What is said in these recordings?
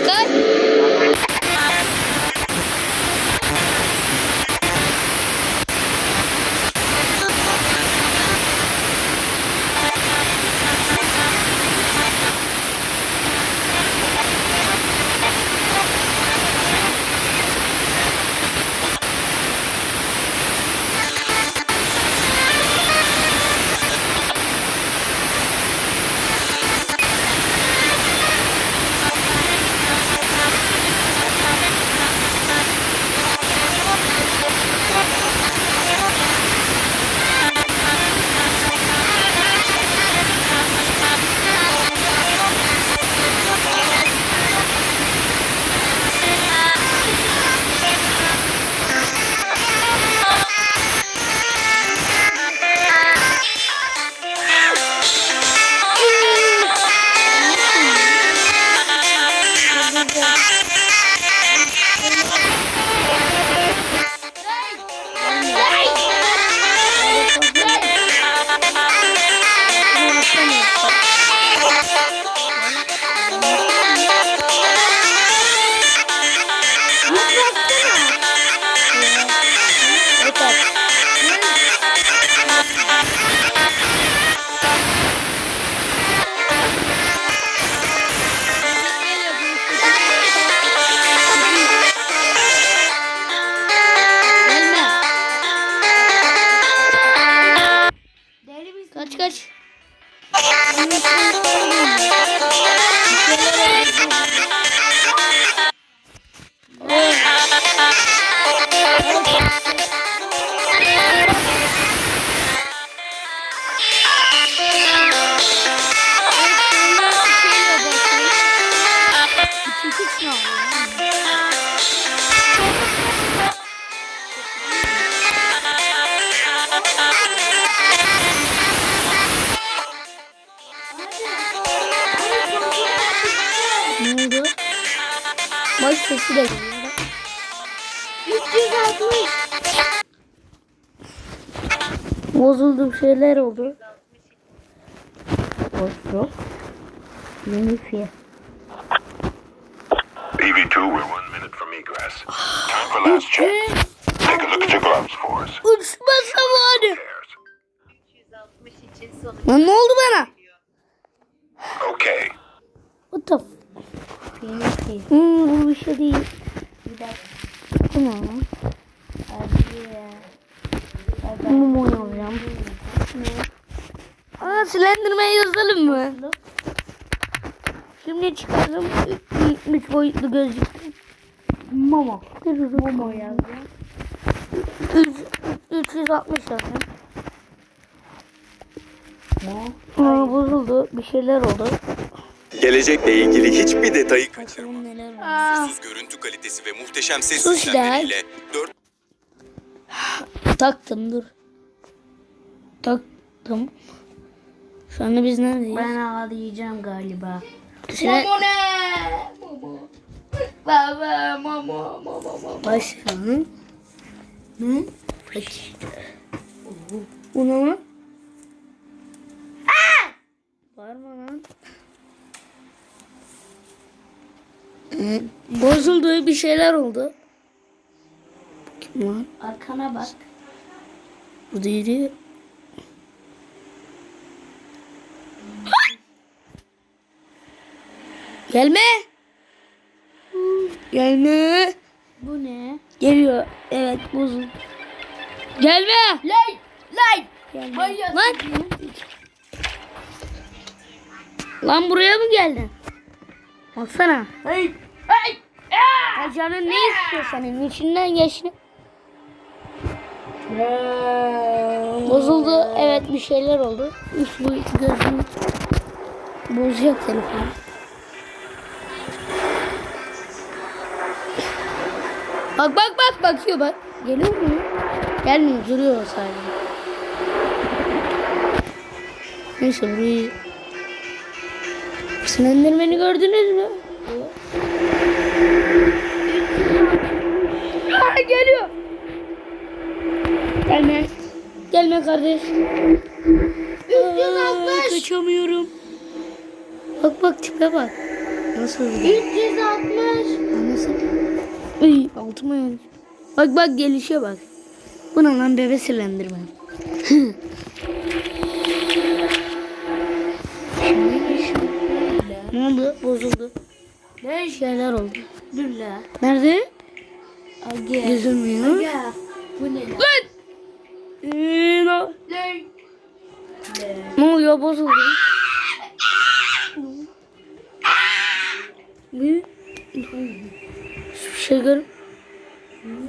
नमस्कार। Sesi de geliyor. 360. Bozuldu şeyler oldu. Boş yok. Yeni fiyat. BB2, we're one minute from egress. Time for last check. Take a look at your gloves for us. Uçma zamanı. Cares. 360 için sonuç Lan ne oldu bana? Okay. What the f- Hmm, bu bir şey değil. Bir dakika. Bu ne lan? Hadi ya. Bunu mu oynayacağım? Aa Slenderman yazalım mı? Şimdi çıkardım. Ü- Üç boyutlu gözlük. Mama. Momo yazdım. 360 yazdım. Aa, bozuldu. Bir şeyler oldu. Gelecekle ilgili hiçbir detayı kaçırma. Aa, Sus görüntü kalitesi ve muhteşem ses Sus sistemleriyle 4 Taktım dur. Taktım. Şu anda biz neredeyiz? ben ağlayacağım galiba. Sile- ne? Baba mama mama mama. Başlayalım. Ne? Peki. Bu ne lan? Var mı lan? Bozuldu bir şeyler oldu. Kim lan? Arkana bak. Bu değildi. Gelme. Gelme. Bu ne? Geliyor. Evet bozuldu. Gelme. Lay lay. Gelme. Lan. Lan buraya mı geldin? Baksana. Hey Hey! Ah! Ya canın ne ah! istiyor senin? İçinden geçti. Ah! Bozuldu. Evet bir şeyler oldu. Üf bu gözüm bozuyor telefonu. Bak bak bak bakıyor bak. Geliyor mu? Gelmiyor duruyor sadece. Neyse burayı. Slenderman'i gördünüz mü? Evet. Aa, geliyor. Gelme. Gelme kardeş. Aa, kaçamıyorum. Bak bak tipe bak. Nasıl? 360. Nasıl? Uy altıma yani. Bak bak gelişe bak. Bu ne lan bebe silendirme. ne oldu? Bozuldu. Ne şeyler oldu? Dur la. Nerede? Aga. Gözükmüyor. Aga. Bu ne la? Lan! Ee, ne- Lan. Ne oluyor bozuldu. Ne? Hiçbir şey gör.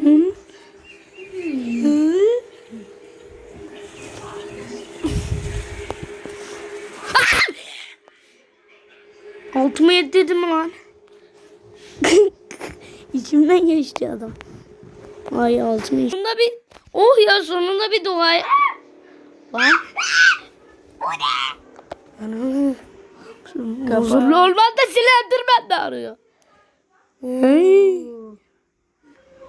Hı? Hı? Altıma yedi dedim lan. İçimden geçti adam. Ay altıma geçti. Sonunda bir oh ya sonunda bir dua. Lan. Ana. Huzurlu olmaz da silendirmen de arıyor. Hey.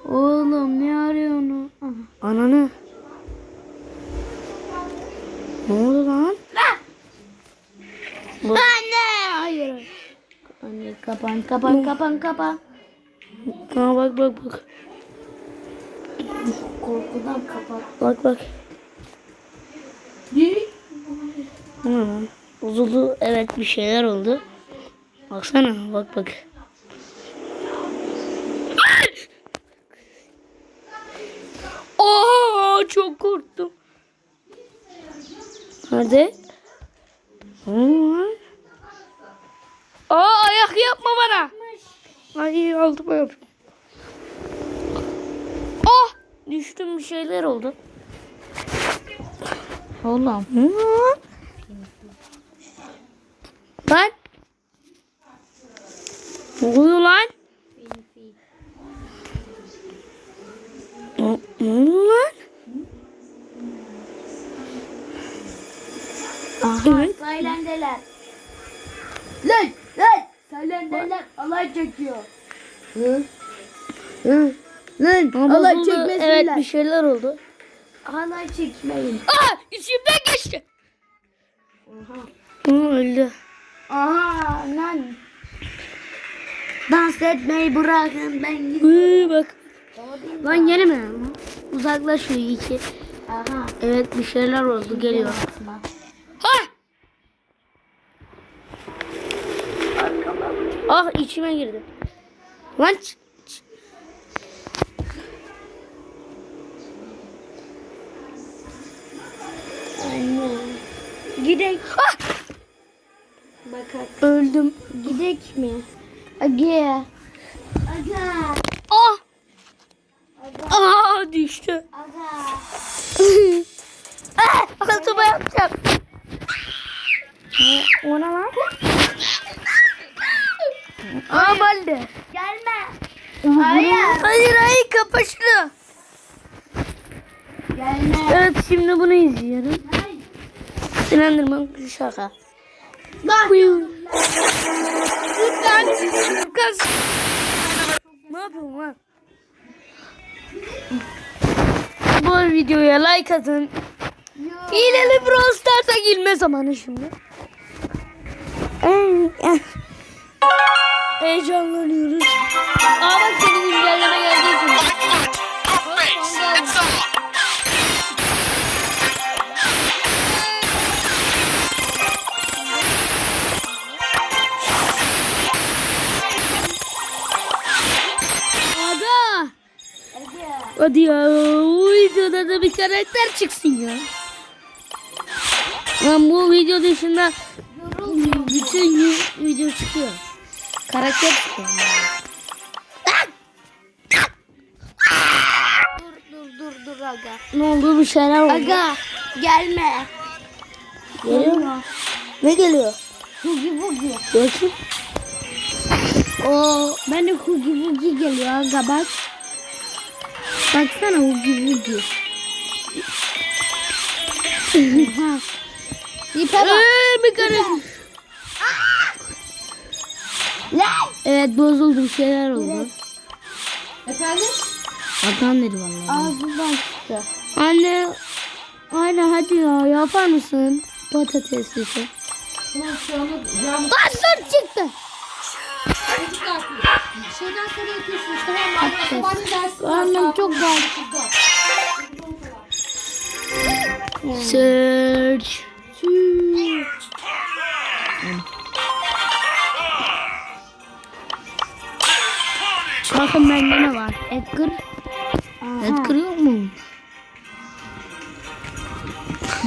Oğlum ne arıyorsun? Ananı. Ne oldu lan? Bu- Anne. Hayır. Anne kapan kapan kapan kapan. Aa, bak bak bak. Korkudan kapan. Bak bak. Ne? Lan? Bozuldu. Evet bir şeyler oldu. Baksana bak bak. Aa çok korktum. Nerede? Aa ayak yapma bana. Ay altıma yap. Ah düştüm bir şeyler oldu. Oğlum. Ne lan? Lan. Ne oluyor lan? Ne, ne oluyor lan? Aha. Lan lan. Saylendeler. Alay çekiyor. Hı? Hı? Lan Ama alay çekmesinler. Evet bir şeyler oldu. Alay çekmeyin. Aa içimden geçti. Aha. öldü. Aha lan. Dans etmeyi bırakın ben gidiyorum. Uy, bak. Lan yeni mi? Uzaklaşıyor iki. Aha. Evet bir şeyler oldu geliyor. Ha! Ah içime girdi. Lan ç- Gidek. Ah! Bakak. Öldüm. Gidek mi? Aga. Aga. Ah! Aa düştü. Aga. ah! Altıma yapacağım. Ne? O ne lan? Aa balde. Gelme. Hayır. Hayır hayır kapa şunu. Gelme. Evet şimdi bunu izliyorum. Hayır. Sinirlendirmem şaka. Bak. Lütfen. Kız. Ne yapıyorsun lan? Bu videoya like atın. Hileli Brawl Stars'a girme zamanı şimdi. Heyecanlanıyoruz. Aa bak senin güncelleme geldi şimdi. Hadi ya. Bu videoda da bir karakter çıksın ya. Lan bu video dışında bütün video çıkıyor. Karakter. Dur dur dur dur aga. Ne oldu bir şeyler oldu. Aga. Gelme. Geliyor mu? Ne geliyor? Hugi bugi. Bakayım. Oo, ben de hugi bugi geliyor aga bak. Baksana o gibi. İpe bak. Eee bir kere. Lan. Evet bozuldu bir şeyler oldu. Efendim? Hakan dedi vallahi. Ağzından çıktı. Anne. Anne hadi ya yapar mısın? Patatesli şey. Tamam şu anda yağmur Bastır çıktı. çocuklar. Şeyden sonra yapıyorsunuz tamam mı? Anne dersin. Annem çok var. Search. Bakın bende ne var? Edgar. Edgar yok mu?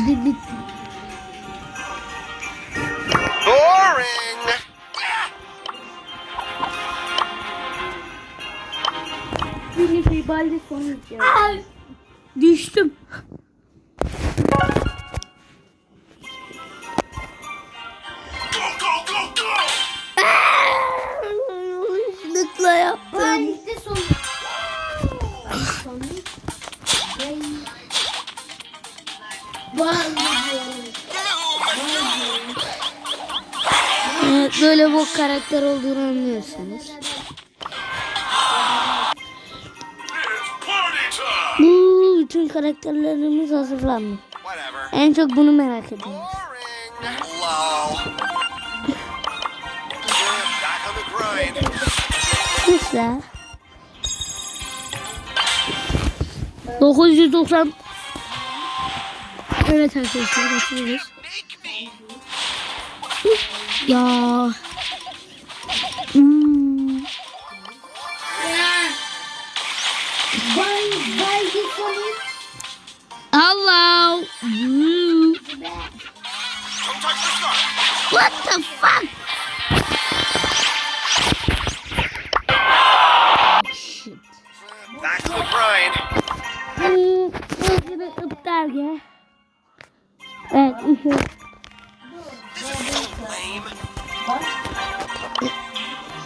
Di- di- Boring. Ay, Düştüm. Karakter olduğunu anlıyorsunuz. Bu bütün karakterlerimiz hazırlandı. Whatever. En çok bunu merak ediyorum. Güzel. 990 Evet arkadaşlar başlıyoruz. Ya.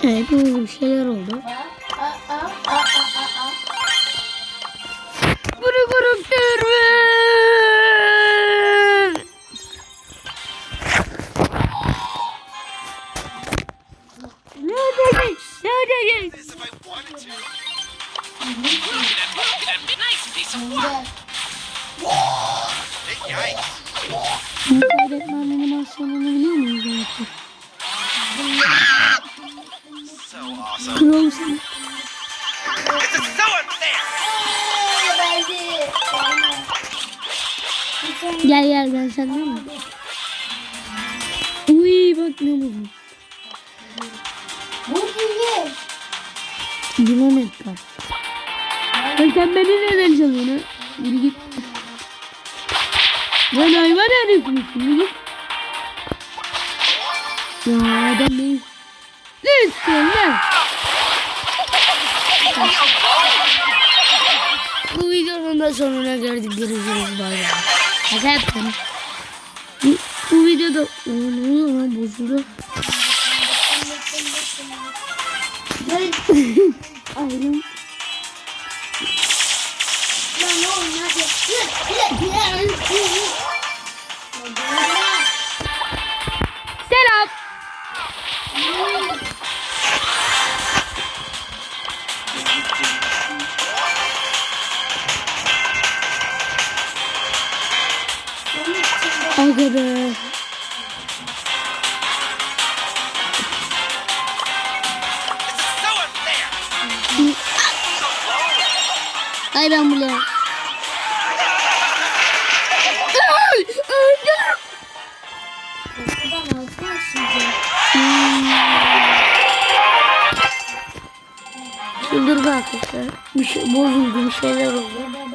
Evet. bir şeyler oldu. Da sonuna geldik. Görüşürüz. Bay bay. Şaka yaptım. Bu, bu videoda... Oo, ne oluyor lan bozuldu. Ayrım. Selam. Aga be. Ay ben buraya. Ay, öldüm. Çıldırdı arkadaşlar. Bir şey bozuldu, bir şeyler oldu.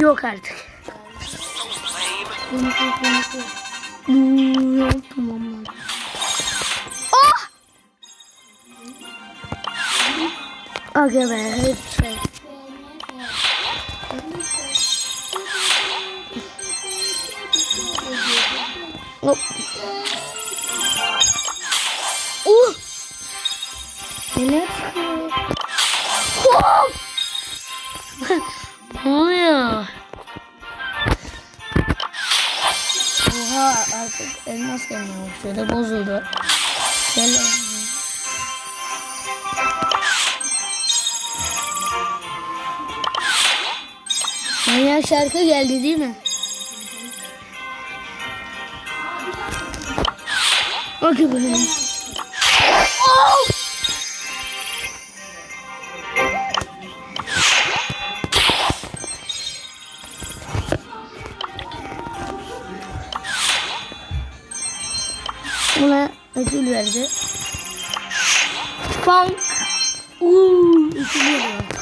yok artık. Tamam. Oh! Aga be hep şey. Oh! istemiyorum. Şöyle bozuldu. Şöyle Manyak şarkı geldi değil mi? Bakın bakalım. Oh! ödül verdi. Funk. Uuu ödül veriyor.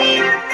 Thank.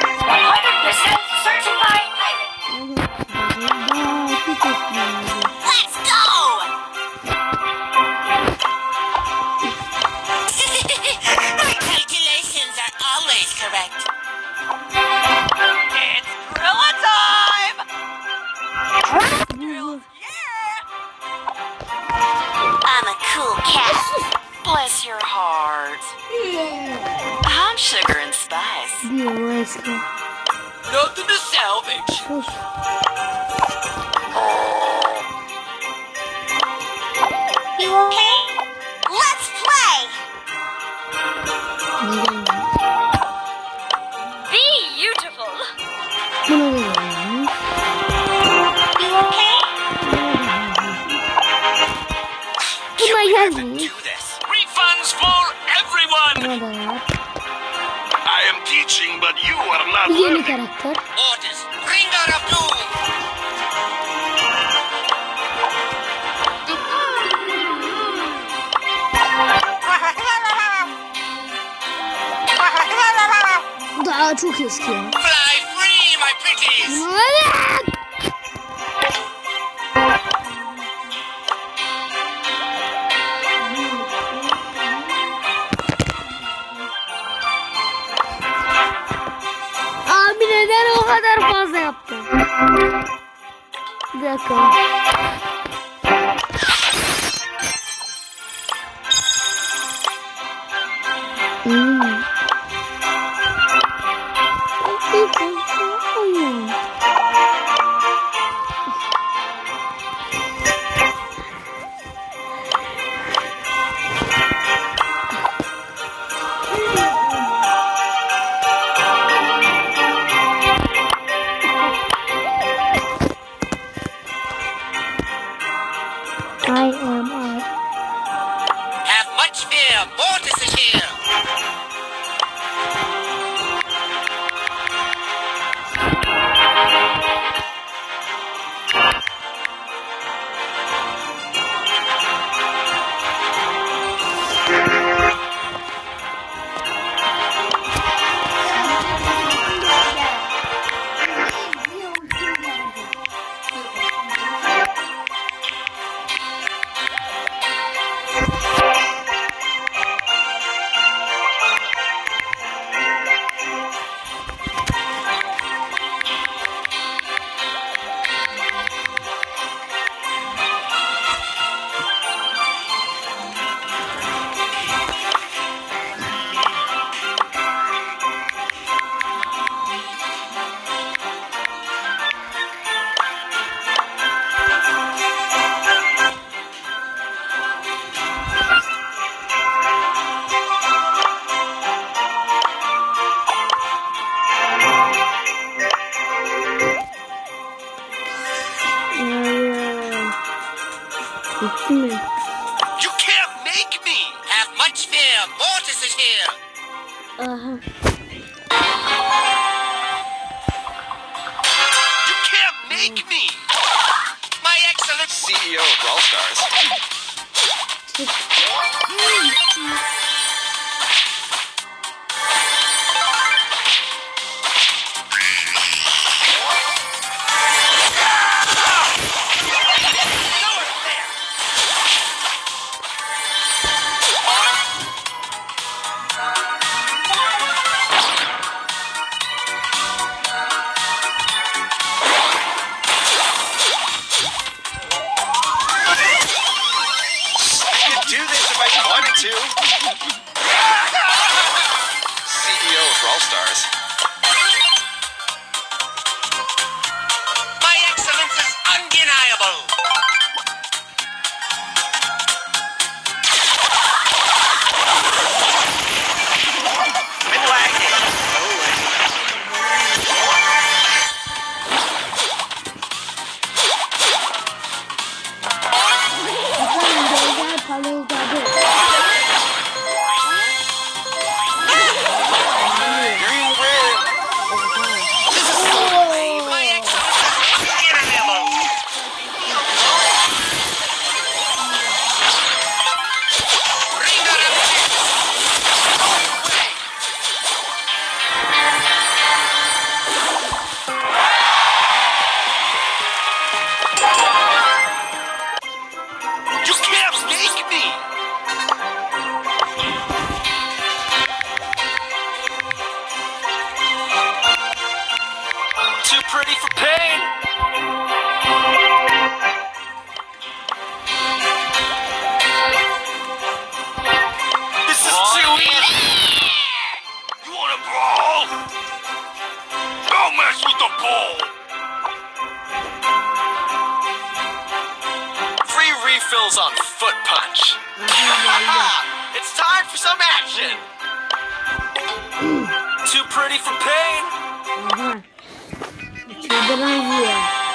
Gelmiş. Do this. Refunds for everyone. Buna. I am teaching, but you are not yeni learning. karakter. Orders. Bringer of doom. Bu daha çok eski ya. Fly kadar fazla yaptın? Bir dakika. Hmm. Follow the mess with the ball. Free refills on Foot Punch. it's time for some action! Too pretty for pain! Aha. Çıldıran yiyor. Wanna fight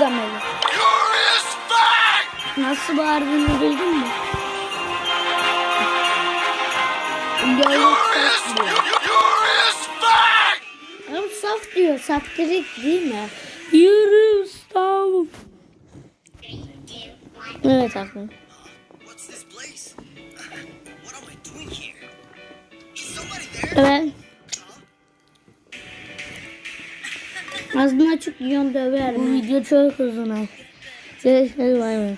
da Melih. Fang! Nasıl bağırdığını bildin mi? Gayet saf diyor. Saf diyor. Değil mi? Yürü ustam. Evet aklım. What's Ağzını açık yiyorsun döver. Bu video çok uzun. Size bay bay.